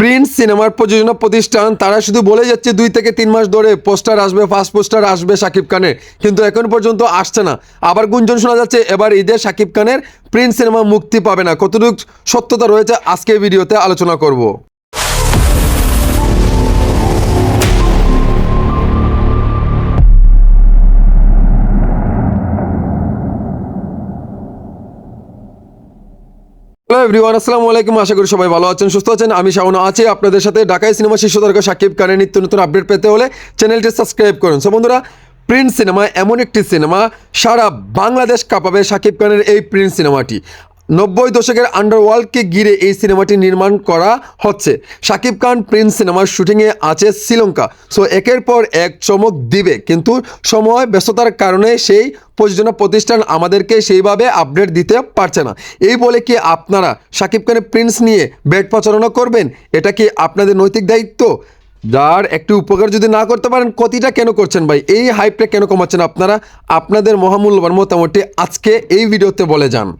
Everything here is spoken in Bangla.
প্রিন্স সিনেমার প্রযোজনা প্রতিষ্ঠান, তারা শুধু বলে যাচ্ছে দুই থেকে তিন মাস ধরে পোস্টার আসবে, ফার্স্ট পোস্টার আসবে শাকিব খানের, কিন্তু এখন পর্যন্ত আসছে না। আবার গুঞ্জন শোনা যাচ্ছে, এবার ঈদে শাকিব খানের প্রিন্স সিনেমা মুক্তি পাবে না। কতটুকু সত্যতা রয়েছে আজকে ভিডিওতে আলোচনা করব। হ্যালো এভরিওয়ান আসসালামু আলাইকুম, আশা করি সবাই ভালো আছেন, সুস্থ আছেন। আমি শাওন আছি আপনাদের সাথে ঢাকায় সিনেমা শীর্ষ তারকা সাকিব খানের নিত্য নতুন আপডেট পেতে হলে চ্যানেলটি সাবস্ক্রাইব করুন। সো বন্ধুরা প্রিন্স সিনেমা এমন একটি সিনেমা সারা বাংলাদেশ কাঁপাবে সাকিব খানের এই প্রিন্স সিনেমাটি নব্বই দশকের আন্ডারওয়ার্ল্ডকে ঘিরে এই সিনেমাটি নির্মাণ করা হচ্ছে। শাকিব খান প্রিন্স সিনেমার শুটিংয়ে আছে শ্রীলঙ্কা। সো একের পর এক চমক দিবে। কিন্তু সময়, ব্যস্ততার কারণে সেই প্রযোজনা প্রতিষ্ঠান আমাদেরকে সেইভাবে আপডেট দিতে পারছে না। এই বলে কি আপনারা শাকিব খানের প্রিন্স নিয়ে বেড প্রচারণা করবেন? এটা কি আপনাদের নৈতিক দায়িত্ব? যার একটু উপকার যদি না করতে পারেন, ক্ষতিটা কেন করছেন ভাই? এই হাইপটা কেন কমাচ্ছেন আপনারা? আপনাদের মহামূল্যবান মতামতটি আজকে এই ভিডিওতে বলে যান।